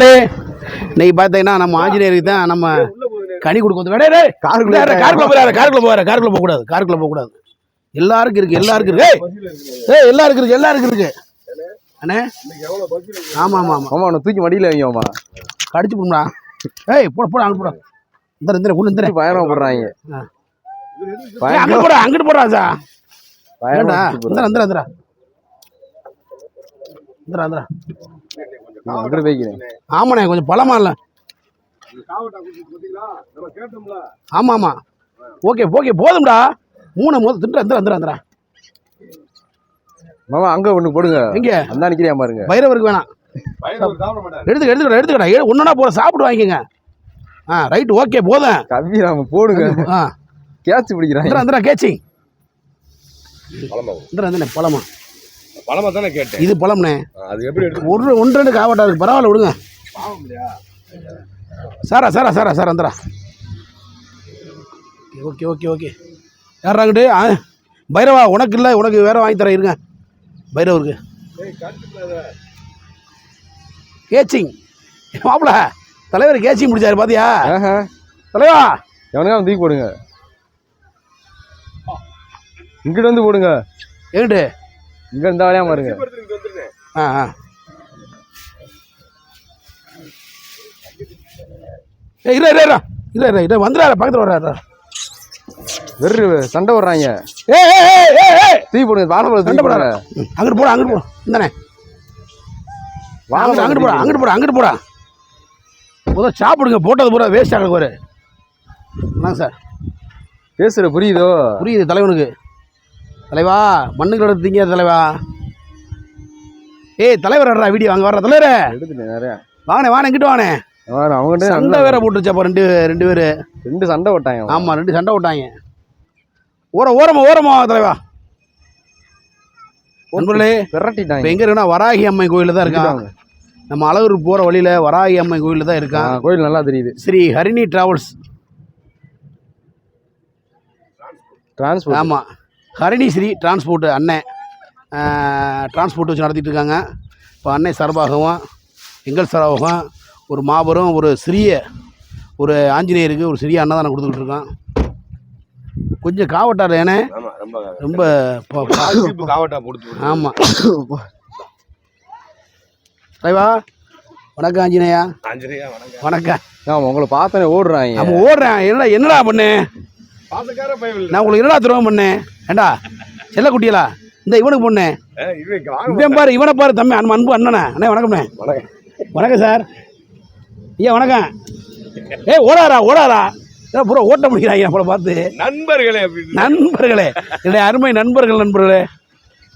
நண்பர்களே இன்னைக்கு பார்த்தீங்கன்னா நம்ம ஆஞ்சநேயருக்கு தான் நம்ம கனி கொடுக்க டேய், காருக்குள்ள காருக்குள்ள போறாரு காருக்குள்ள போறாரு காருக்குள்ள போக கூடாது காருக்குள்ள போக கூடாது. எல்லாருக்கும் இருக்கு எல்லாருக்கும் இருக்கு. ஏய் எல்லாருக்கும் இருக்கு எல்லாருக்கும் இருக்கு. அண்ணே ஆமா ஆமா ஆமா. ஆமா அவனை தூக்கி மடியில வைங்க ஆமா. கடிச்சு போடுமா ஏய் போட போட அங்க போட. இந்த இந்த கொண்டு இந்த. பயணம் போடுறாங்க அங்கிட்டு போடா அங்கிட்டு போடா சார் ஏண்டா Indera Indera Indera Indera Indera அங்கிட்டு வைக்கிறேன். ஆமாண்ணே கொஞ்சம் பழமா இல்லை. ஆமா ஆமா. ஓகே ஓகே போதும்டா. மூணு மொதல் தின்றா இந்தரா இந்தரா இந்தரா மாமா அங்க ஒண்ணு போடுங்க. எங்க? அந்த நிக்கிறியா பாருங்க. பைரவருக்கு வேணாம். எடுத்துக்க எடுத்துக்கடா எடுத்துக்கடா. ஏ ஒன்றா போகிற சாப்பிட்டு வாங்கிக்கங்க. ஆ ரைட் ஓகே போதும். கவிராம போடுங்க. ஆ. கேட்ச் பிடிக்கிறாங்க. இந்தரா இந்தரா கேச்சிங் பழமா இந்தரா இந்தரா பழமா. பழமா தானே கேட்டேன். இது பழம்ண்ணே. அது எப்படி எடுத்து ஒரு ஒன்று ரெண்டு காவட்டா இருக்கு. பரவாயில்ல விடுங்க. சாரா சாரா சாரா சாரா அந்தரா ஓகே ஓகே ஓகே யாராங்கிட்டு ஆ பைரவா உனக்கு இல்லை உனக்கு வேற வாங்கி தரேன் இருங்க. பைரவருக்கு. கேச்சிங். மாப்பிள தலைவர் கேச்சிங் முடிச்சாரு பாத்தியா. தலைவா! எவனுக்கா தூக்கி போடுங்க. இங்கிட்டு வந்து போடுங்க. எங்கிட்டு? இங்க இருந்தா வரையா பாருங்க ஆ ஆ. ஏய் இரு இரு இரு. இரு இரு வந்துடாரு பக்கத்தில் வர்றாரு வெறு சண்டை போடுறாங்க. ஏய் ஏய் ஏய் ஏய் ஏய் தூக்கி போடுங்க வாழைப்பழம் சண்டை போடாத. அங்கிட்டு போடா அங்கிட்டு போடா. இந்தானே. அங்கிட்டு அங்கிட்டு போடா அங்கிட்டு போடா அங்கிட்டு போடா. முதல் சாப்பிடுங்க போட்டது பூரா வேஸ்ட் ஆக ஒரு என்ன சார்? பேசுற புரியுதோ? புரியுது தலைவனுக்கு. தலைவா மண்ணுக்கு எடுத்து திங்க தலைவா. ஏய் தலைவர் வர்றா வீடியோ அங்கே வர்ற தலைவரே. வாங்கண்ணே வாணே இங்கிட்டு வாணே. அவங்ககிட்ட சண்டை வேற போட்டுருச்சாப்பா ரெண்டு ரெண்டு பேர். ரெண்டு சண்டை போட்டாங்க. அவன். ஆமாம் ரெண்டு சண்டை விட்டாங்க ஓர ஓரமா ஓரமா வா தலைவா. நண்பர்களே விரட்டிட்டாங்க. எங்கே இருக்குன்னா வராகி அம்மை கோயிலில் தான் இருக்கான் நம்ம அழகூர் போகிற வழியில் வராகி அம்மை கோயிலில் தான் இருக்கான் கோயில் நல்லா தெரியுது. ஸ்ரீ ஹரிணி டிராவல்ஸ். டிரான்ஸ்போர்ட் ஆமாம் ஹரிணி ஸ்ரீ டிரான்ஸ்போர்ட் அண்ணன் டிரான்ஸ்போர்ட் வச்சு நடத்திட்டு இருக்காங்க இப்போ அன்னை சார்பாகவும் எங்கள் சார்பாகவும் ஒரு மாபெரும் ஒரு சிறிய ஒரு ஆஞ்சநேயருக்கு ஒரு சிறிய அன்னதானம் கொடுத்துக்கிட்டு இருக்கோம் கொஞ்சம் காவட்டார் ஏனே ஆமா ரொம்ப. ஆமாம் தலைவா வணக்கம் ஆஞ்சநேயா. ஆஞ்சநேயா வணக்கம். வணக்கம். ஆமா உங்களை பார்த்தோன்னே ஓடுறாங்க. நம்ம ஓடுறேன். என்னடா என்னடா பண்ணு? நான் உங்களுக்கு என்னடா துரோகம் பண்ணேன் ஏண்டா? செல்லக்குட்டியலா இந்த இவனுக்கு பொண்ணு. இவன் பாரு இவனை பாரு தம்பி. அன்பு அன்பு அண்ணனே. அண்ணே வணக்கம்ண்ணே வணக்கம். வணக்கம் சார். ஐயா வணக்கம். ஏய் ஓடாரா ஓடாரா பூரா ஓட்ட முடிக்கிறாங்க நம்மளை பார்த்து. நண்பர்களே நண்பர்களே. என்னுடைய அருமை நண்பர்கள் நண்பர்களே.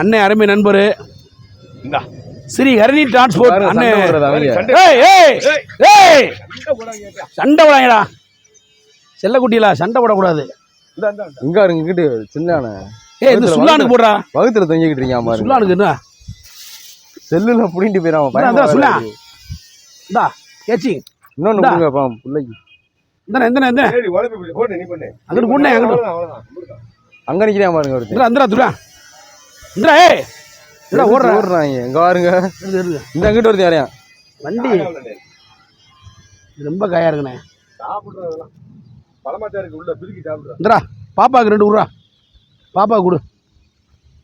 அண்ணே அருமை நண்பர். ஸ்ரீ ஹரிணி டிரான்ஸ்போர்ட் அண்ணே. சண்டை போடாங்கடா செல்லக்குட்டியிலா சண்டை போடக்கூடாது. இந்தா. இங்க இருங்க இங்கிட்டு சின்னான ஏய் இந்த சுல்லானுக்கு போடுறா. வகுத்துல தொங்கிக்கிட்டு இருக்கீங்க பாருங்க. சுல்லானுக்கு என்ன? செல்லுல புடிங்கிட்டு போயிடாம இந்தா, சொல்லா. இந்தா கேச்சி இன்னொன்னு. கொடுங்க பாம் பிள்ளைக்கு. இந்த இந்த இந்த. சரி, இப்படி போடு, நீ பண்ணு. அங்கிட்டு போடுனே, அங்கிட்டு. அவ்வளவுதான், அவ்வளவுதான். முடிஞ்சுதா? அங்க நிக்கிறேன் பாருங்க ஒருத்தர் இந்தா இந்தா துடா இந்தா ஏய். இந்தா ஓடுறா. ஓடுறாங்க இங்க. பாருங்க. இந்த அங்கிட்டு ஒருத்தர் யாரையா வண்டி. ரொம்ப காயா இருக்குண்ணே. சாப்பிடுறதெல்லாம் பழமாச்சா இருக்கு உள்ள பிரிக்கி சாப்பிடுற. இந்தடா பாப்பாவுக்கு ரெண்டு விட்றா பாப்பா கொடு.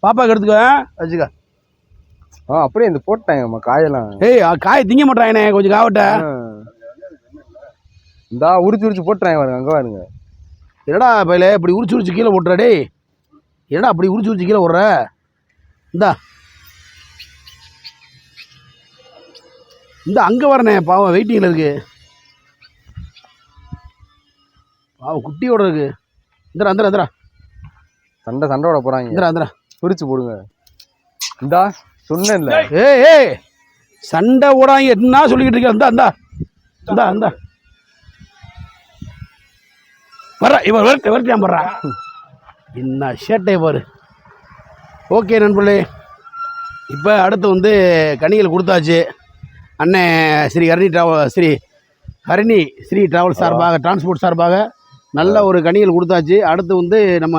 பாப்பாவுக்கு எடுத்துக்க வச்சுக்க. ஆ அப்படியே இந்த போட்டாங்கம்மா காயெல்லாம். ஏய் ஆ, காய் திங்க மாட்டாங்கண்ணே கொஞ்சம் காவட்ட. இந்தா உரிச்சு உரிச்சு போட்டுறாங்க பாருங்க அங்க பாருங்க. என்னடா பையில இப்படி உரிச்சு உரிச்சு கீழே போட்டுற டேய். என்னடா அப்படி உரிச்சு உரிச்சு கீழே போடுற? இந்தா. இந்த அங்கே வரண்ணே பாவம் வெயிட்டிங்கில் இருக்கு. பாவம் குட்டியோட இருக்கு. இந்தரா இந்தரா இந்தரா சண்டை சண்டை போட போறாங்க. இந்தரா இந்தரா பிரிச்சு போடுங்க. இந்தா சொன்னேன்ல. ஏய் ஏய் சண்டை ஓடாங்க என்ன சொல்லிக்கிட்டு இருக்க? இந்தா இந்தா. இந்தா இந்தா. வர்றா இவன் விரட்டு விரட்டியான் என்ன ஷேட்டை பாரு. ஓகே நண்பர்களே. இப்போ அடுத்து வந்து கனிகள் கொடுத்தாச்சு. அண்ணன் ஸ்ரீ ஹரிணி டிராவல் ஸ்ரீ ஹரிணி ஸ்ரீ டிராவல் சார்பாக டிரான்ஸ்போர்ட் சார்பாக நல்ல ஒரு கனிகள் கொடுத்தாச்சு. அடுத்து வந்து நம்ம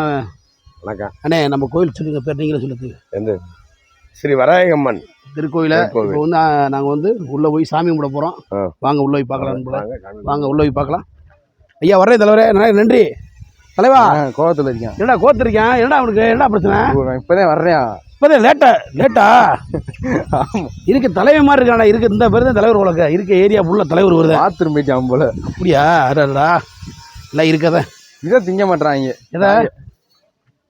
வணக்கம். அண்ணே நம்ம கோயில் சொல்லுங்க பேர் நீங்களே சொல்லுங்க. எந்த? ஸ்ரீ வராயகம்மன். திருக்கோயில. இப்போ வந்து நாங்கள் வந்து உள்ளே போய் சாமி கும்பிட போகிறோம். வாங்க உள்ளே போய் பார்க்கலாம். வாங்க, உள்ளே போய் பார்க்கலாம். ஐயா வர்றேன் தலைவரே. நன்றி, நன்றி. தலைவா. கோவத்தில் இருக்கேன் என்னடா கோத்திருக்கேன் என்னடா அவனுக்கு என்னடா பிரச்சனை? நான் இப்போதான் வர்றேன். இப்போதே லேட்டா லேட்டா? இருக்கு தலைவர் மாதிரி இருக்கானே இருக்கு இந்த பேர் தான் தலைவர் உலக. இருக்க ஏரியா ஃபுல்லாக தலைவர் வருது. பாத்ரூம் போயிட்டான் போல. அப்படியா? அடடா. இல்லை இருக்கத? இதை திங்க மாட்டாங்க எதா?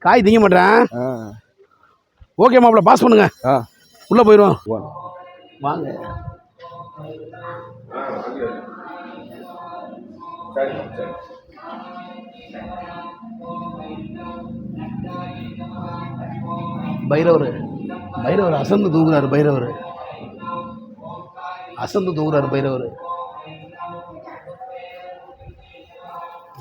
காய். திங்க மாட்டேன் ஆ. ஓகே மாப்பிள்ள பாஸ் பண்ணுங்க. உள்ளே போயிடுவோம். வாங்க. பைரவர். பைரவர் அசந்து தூங்குறாரு பைரவர். அசந்து தூங்குறாரு பைரவர்.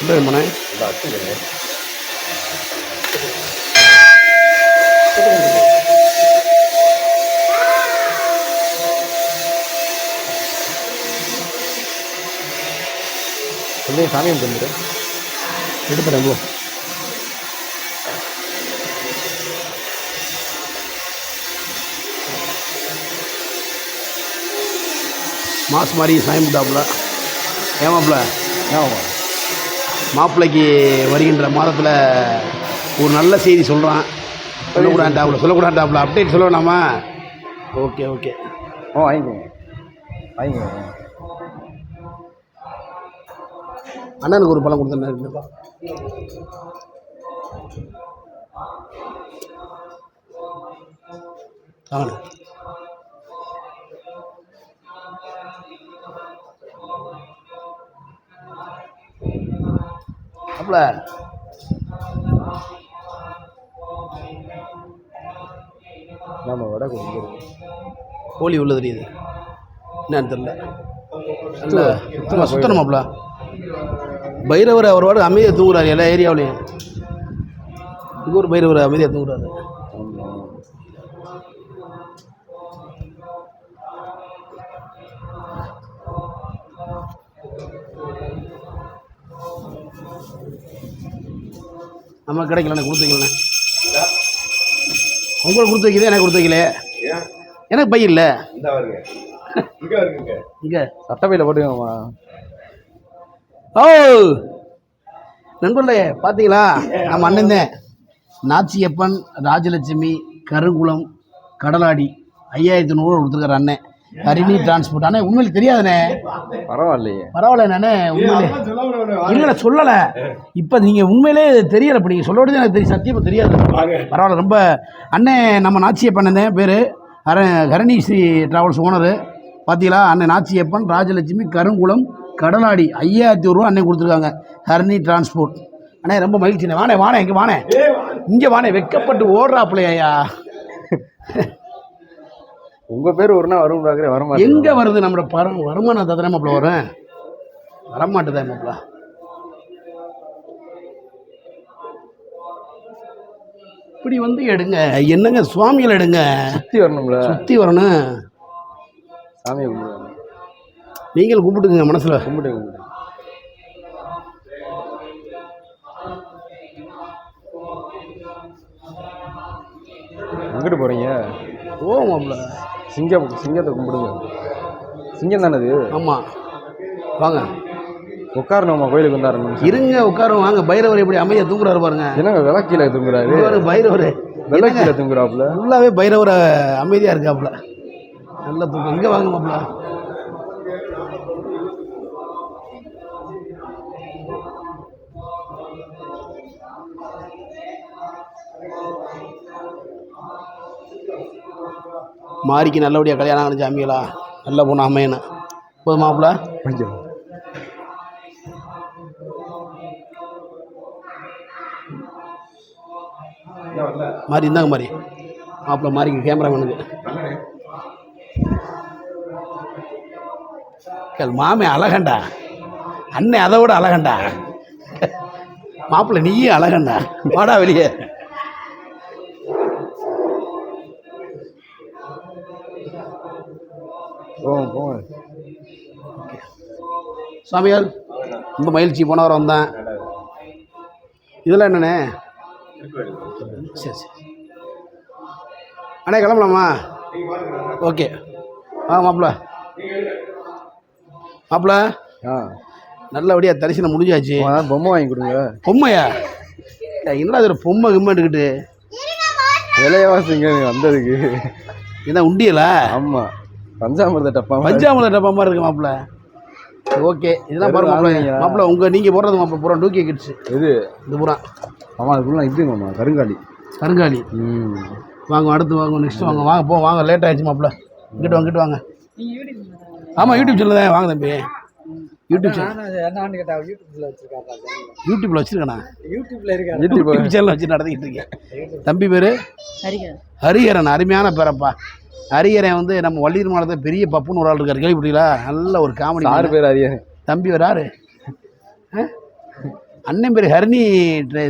இந்த அச்சுங்க சொல்லி சாமி கும்பிட்டு எடுத்துறேன் போ மாஸ் மாதிரி சாயம் விட்டாப்புல ஏமாப்புல ஆமாம் மாப்பிள்ளைக்கு வருகின்ற மாதத்தில் ஒரு நல்ல செய்தி சொல்கிறான் சொல்லக்கூடாண்டாப்புல சொல்லக்கூடாண்டாப்புல அப்டேட் சொல்ல வேணாமா ஓகே ஓகே. ஓ வாங்கிக்கோங்க வாங்கிக்கோங்க அண்ணனுக்கு ஒரு பழம் கொடுத்தேன் ஆமாண்ணா அப்பல நம்ம வடை கொடுக்குறது கோழி உள்ள தெரியுது என்னன்னு தெரியல. நல்ல சுத்தமாக சுத்தணுமாப்ல? பைரவர் அவர் வாடு அமைதியாக தூங்குறாரு எல்லா ஏரியாவிலையும். இங்கே ஒரு பைரவர் அமைதியாக தூங்குறாரு. நம்ம கிடைக்கலண்ணே கொடுத்து வைக்கலண்ணே. உங்களுக்கு கொடுத்து வைக்கிறதே எனக்கு கொடுத்து வைக்கல எனக்கு பை இல்லை. இங்க சட்டப்பையில் போட்டுக்கோங்கம்மா ஓ! நண்பர்களே பார்த்தீங்களா? நம்ம அண்ணன் தான். நாச்சியப்பன் ராஜலட்சுமி கருங்குளம் கடலாடி ஐயாயிரத்தி நூறு கொடுத்துருக்காரு அண்ணன். ஹரிணி டிரான்ஸ்போர்ட் அண்ணே உண்மையில தெரியாதுண்ணே. பரவாயில்லையே. பரவாயில்ல நானே உண்மையிலே சொல்லலை. இப்போ நீங்கள் உண்மையிலே தெரியலை இப்போ நீங்கள் சொல்ல எனக்கு தெரியும். சத்தியமாக தெரியாது. பரவாயில்ல ரொம்ப அண்ணன் நம்ம நாச்சியப்பன் தான் பேர்? ஹர ஹரணி ஸ்ரீ ட்ராவல்ஸ் ஓனரு பார்த்தீங்களா அண்ணன் நாச்சியப்பன் ராஜலட்சுமி கருங்குளம் கடலாடி. ஐயாயிரத்தி ரூபா அண்ணன் கொடுத்துருக்காங்க. ஹரணி டிரான்ஸ்போர்ட் அண்ணே ரொம்ப மகிழ்ச்சிண்ணே. வாணே வாணே இங்கே வாணே இங்கே வாணே வெக்கப்பட்டு ஓடுறாப்புலையா உங்கள் பேர் ஒரு நாள் வரும் பார்க்குறேன் வர மாட்டேங்குது. எங்கே வருது நம்மளோட பரம் வருமானம் தானே மாப்பிள்ள வரும்? வரமாட்டுதா மாப்பிள்ள? இப்படி வந்து எடுங்க. என்னங்க சுவாமிகள் எடுங்க. சுற்றி வரணும்ல. சுற்றி வரணும். சாமியை கும்பிடுவாங்க நீங்கள் கூப்பிட்டுக்குங்க மனசில். கும்பிட்டு கும்பிட்டு எங்கிட்டு போகிறீங்க ஓ மாப்பிள்ள. சிங்கம் சிங்கத்தை கும்பிடுங்க. சிங்கம் தானே அது ஆமாம் வாங்க. உட்காரணுமா கோயிலுக்கு வந்தாரணும் இருங்க உட்காரும் வாங்க பைரவர் எப்படி அமைதியாக தூங்குறாரு பாருங்க. என்னங்க விளக்கீழ தூங்குறாரு? பைரவர். விளக்கீழ தூங்குறாப்புல? ஃபுல்லாகவே பைரவரை அமைதியாக இருக்காப்புல. நல்ல தூக்கம் இங்கே வாங்க மாப்பிள்ள. மாரிக்கு நல்லபடியாக கல்யாணம் ஆகணும் சாமிகளா? நல்ல பொண்ணு அமையணும் போதும் மாப்பிள்ள கொஞ்சம் மாறி இருந்தாங்க மாறி மாப்பிள்ள மாறிக்கு கேமராமேனுக்கு கேள் மாமே அழகண்டா. அண்ணன் அதை விட அழகண்டா. மாப்பிள்ள நீயும் அழகண்டா. வாடா வெளியே. போங்க போங்க சாமியார் ரொம்ப மகிழ்ச்சி. போன வாரம் வந்தேன். இதெல்லாம் என்னண்ணே? சரி சரி. அண்ணே கிளம்பலாமா? ஓகே. ஆ மாப்பிள்ள மாப்பிள்ள ஆ. நல்லபடியாக தரிசனம் முடிஞ்சாச்சு. பொம்மை வாங்கி கொடுங்க. பொம்மையா? என்னடா இது ஒரு பொம்மை கிம்மெட்டுக்கிட்டு விலைவாசிங்க வந்ததுக்கு. இதான் உண்டியலா? ஆமாம் பஞ்சாமிரத டப்பா. பஞ்சாமல டப்பா மாதிரி இருக்கு மாப்பிள்ள. ஓகே இதெல்லாம் பாருங்க மாப்பிள்ள? மாப்பிள்ள உங்கள் நீங்கள் போடுறது மாப்பிள்ள பூரா டூக்கே கிட்ஸ். எது? இது பூரா. ஆமாம் அதுக்குள்ள இதுங்க மாமா கருங்காலி. கருங்காலி. ம். வாங்க அடுத்து வாங்க நெக்ஸ்ட் வாங்க. வாங்க போ வாங்க. லேட் ஆயிடுச்சு மாப்பிள்ள. இங்கிட்டு வாங்க இங்கிட்டு வாங்க. ஆமாம் யூடியூப் சேனல் தான். வாங்க தம்பி. யூடியூப் சேனல் யூடியூப்ல வச்சிருக்காங்க யூடியூப்பில் வச்சுருக்கேண்ணா யூடியூப்ல இருக்க யூடியூப் சேனல் வச்சு நடத்திக்கிட்டு இருக்கேன். தம்பி பேர்? ஹரிகரன் ஹரிஹரன் அருமையான பேரப்பா. ஹரிஹரன் வந்து நம்ம வள்ளியூர் மாவட்டத்தில் பெரிய பப்புன்னு ஒரு ஆள் இருக்கார். கேள்விப்பட்டீங்களா நல்ல ஒரு காமெடி ஆறு பேர் அறிய தம்பி வேறு யாரு? ஆ? அண்ணன் பேர் ஹரிணி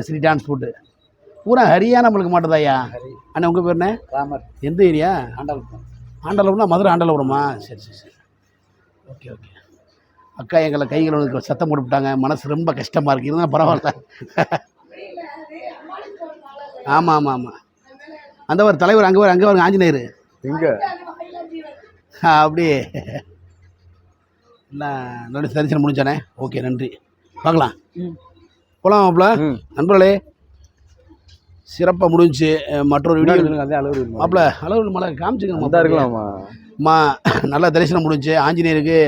ஸ்ரீ டிரான்ஸ்போர்ட்டு பூரா ஹரியா நம்மளுக்கு மாட்டதாயா அண்ணன் உங்கள் பேர் என்ன? ராமர். எந்த ஏரியா? ஆண்டாளுக்கும் ஆண்டலபுரம்னா மதுரை ஆண்டலபுரமா? சரி சரி சரி. Okay okay. அக்கா எங்களை கைகள் வந்து சத்தம் போட்டு விட்டாங்க. மனசு ரொம்ப கஷ்டமாக இருக்குது இருந்தால் பரவாயில்ல. ஆமாம் ஆமாம் ஆமாம் அந்த ஒரு தலைவர் அங்கே வர அங்கே வர ஆஞ்சநேயர். எங்க எல்லாம் நல்ல தரிசனம் முடிஞ்சானே. ஓகே நன்றி. பார்க்கலாம். போகலாம் மாப்பிள்ள ம். நண்பர்களே சிறப்பாக முடிஞ்சுச்சு அஹ் மற்றொரு வீடியோ அதே அளவு மலை காமிச்சுக்கணும் வந்தா இருக்கலாமா? மா நல்லா தரிசனம் முடிஞ்சு ஆஞ்சநேயருக்கு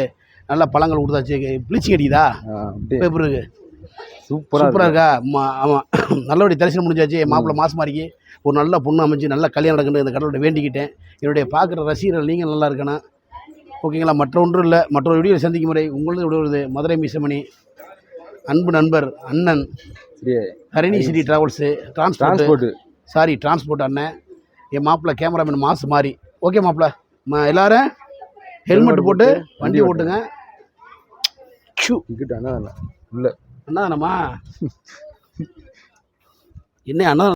நல்ல பழங்கள் கொடுத்தாச்சு. ப்ளீச்சிங் அடிக்குதா பேப்பர் இருக்கு? சூப்பரா சூப்பராக இருக்கு. இருக்கா? மா ஆமாம் நல்லபடி தரிசனம் முடிஞ்சாச்சு. மாப்பிள்ளை மாசம் மாறிக்கு. ஒரு நல்ல பொண்ணு அமைஞ்சு நல்ல கல்யாணம் நடக்கணும் இந்த கடவுளை வேண்டிக்கிட்டேன். என்னுடைய பார்க்குற ரசிகர்கள் நீங்கள் நல்லா இருக்கணும். ஓகேங்களா? மற்ற ஒன்றும் இல்லை. மற்றொரு வீடியோ சந்திக்கும் முறை உங்களது விடுவது மதுரை மிசமணி அன்பு நண்பர் அண்ணன் Harini city travels transport sorry transport அண்ணன் என் மாப்பிள்ளை கேமராமேன் மாசு மாறி. ஓகே மாப்பிள்ளை. ம எல்லாரும் ஹெல்மெட் போட்டு வண்டி ஓட்டுங்க. அண்ணா உள்ள அண்ணா என்னம்மா என்ன அண்ணா?